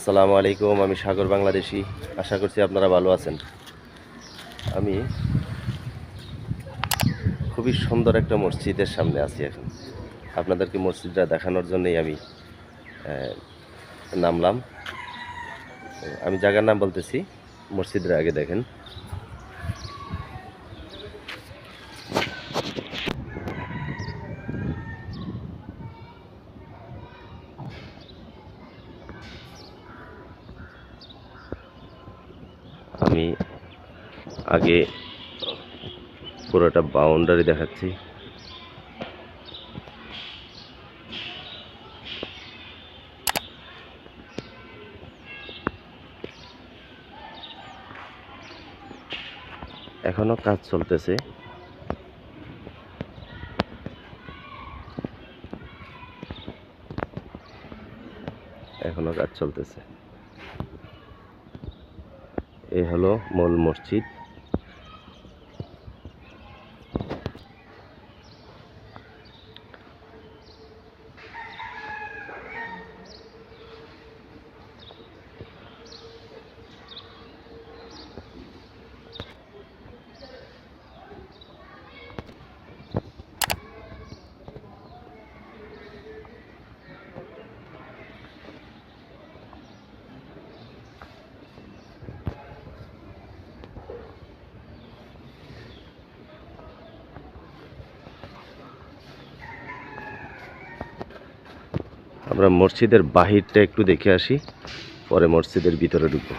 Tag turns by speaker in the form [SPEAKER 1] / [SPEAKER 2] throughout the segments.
[SPEAKER 1] আসসালামু আলাইকুম, আমি সাগর বাংলাদেশি। আশা করছি আপনারা ভালো আছেন। আমি খুবই সুন্দর একটা মসজিদের সামনে আছি এখন। আপনাদেরকে মসজিদটা দেখানোর জন্যই আমি নামলাম। আমি জায়গার নাম বলতেছি, মসজিদরা আগে দেখেন আমি আগে পুরোটা বাউন্ডারি দেখাচ্ছি। এখনও কাজ চলতেছে। এখনও কাজ চলতেছে। এ হলো মূল মসজিদ। আমরা মসজিদের বাহিরটা একটু দেখে আসি, পরে মসজিদের ভিতরে ঢুকবো।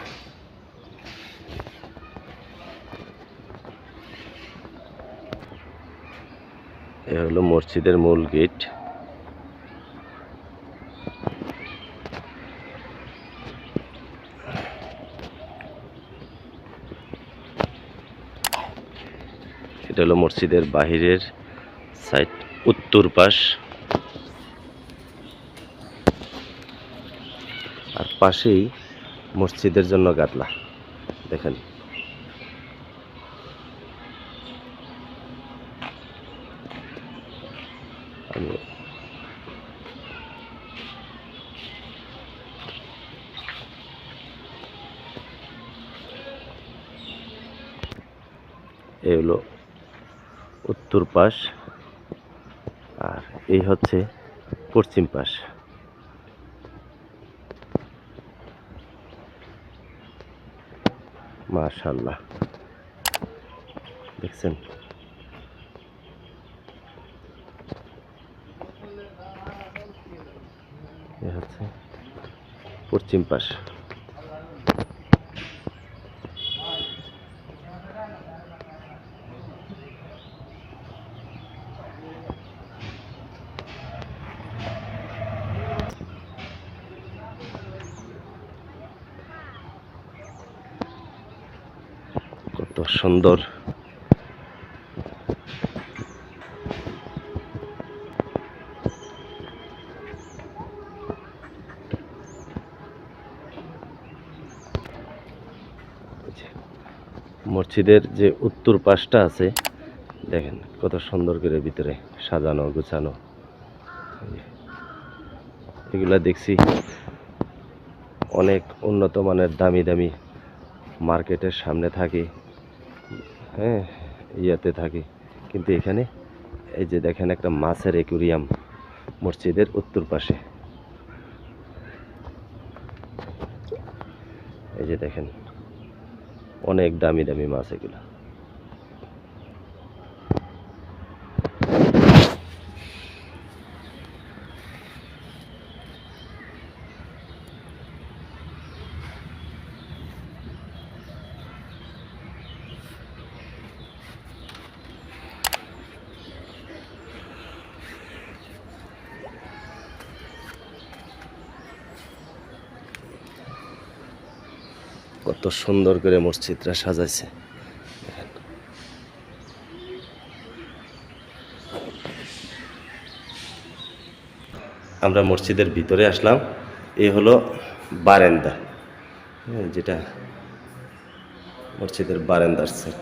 [SPEAKER 1] এ হলো মসজিদের মূল গেট। এটা হলো মসজিদের বাহিরের সাইড উত্তর পাশ আর পাশেই মসজিদের জন্য গাটলা দেখেন। আমি এই হলো উত্তর পাশ, আর এই হচ্ছে পশ্চিম পাশ। মাশাল্লাহ দেখছেন? হচ্ছে পশ্চিম পাশ কত সুন্দর। মসজিদের যে উত্তর পাশটা আছে, দেখেন কত সুন্দর করে ভিতরে সাজানো, গুছানো। এগুলা দেখছি অনেক উন্নত মানের দামি দামি মার্কেটের সামনে থাকে। হ্যাঁ ইয়াতে থাকে। কিন্তু এখানে এই যে দেখেন একটা মাছের একুরিয়াম মসজিদের উত্তর পাশে। এই যে দেখেন, অনেক দামি দামি মাছ এগুলো। কত সুন্দর করে মসজিদটা সাজাইছে। আমরা মসজিদের ভিতরে আসলাম এ হলো বারেন্দা। হ্যাঁ, যেটা মসজিদের বারেন্দার সেট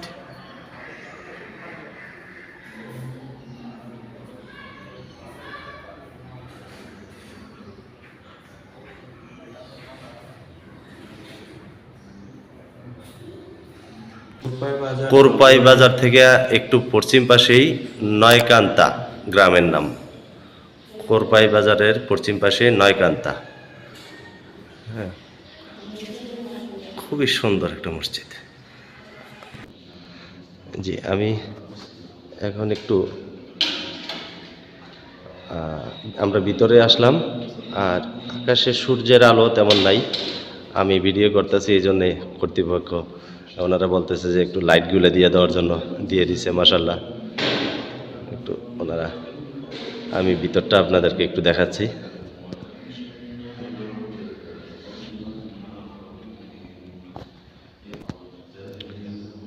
[SPEAKER 2] কোরপাই বাজার
[SPEAKER 1] থেকে একটু পশ্চিম পাশেই নয়কান্তা গ্রামের নাম। কোরপাই বাজারের পশ্চিম পাশে নয়কান্তা। হ্যাঁ খুবই সুন্দর একটা মসজিদ। জি, আমি এখন একটু আমরা ভিতরে আসলাম, আর আকাশে সূর্যের আলো তেমন নাই। আমি ভিডিও করতেছি, এই জন্যে কর্তৃপক্ষ ওনারা বলতেছে যে একটু লাইটগুলো দিয়ে দেওয়ার জন্য দিয়ে দিছে মাসাল্লাহ একটু ওনারা, আমি ভিতরটা আপনাদেরকে একটু দেখাচ্ছি।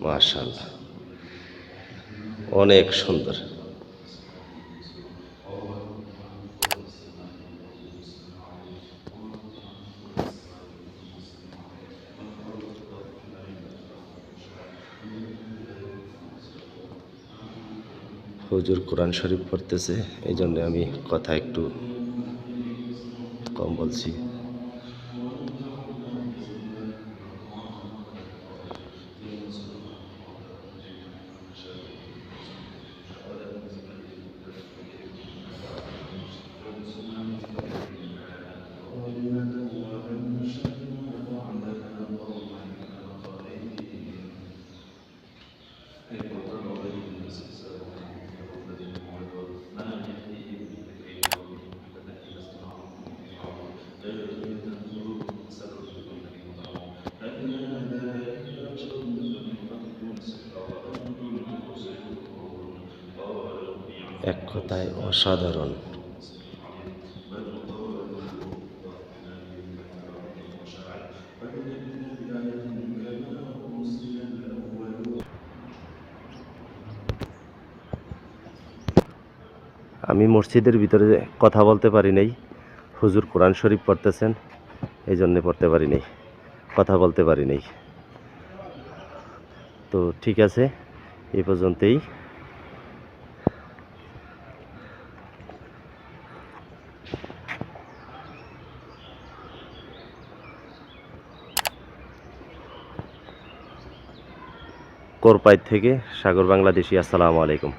[SPEAKER 1] মাশাল্লাহ অনেক সুন্দর। হুজুর কোরআন শরীফ পড়তেছে এই জন্য আমি কথা একটু কম বলছি। এক কথায় অসাধারণ। আমি মসজিদের ভিতরে কথা বলতে পারি নাই। হুজুর কোরআন শরীফ পড়তেছেন এই জন্যে পড়তে পারি নাই, কথা বলতে পারি নাই। তো ঠিক আছে এই পর্যন্তই। কোরপাই থেকে সাগর বাংলাদেশি আসসালামু আলাইকুম।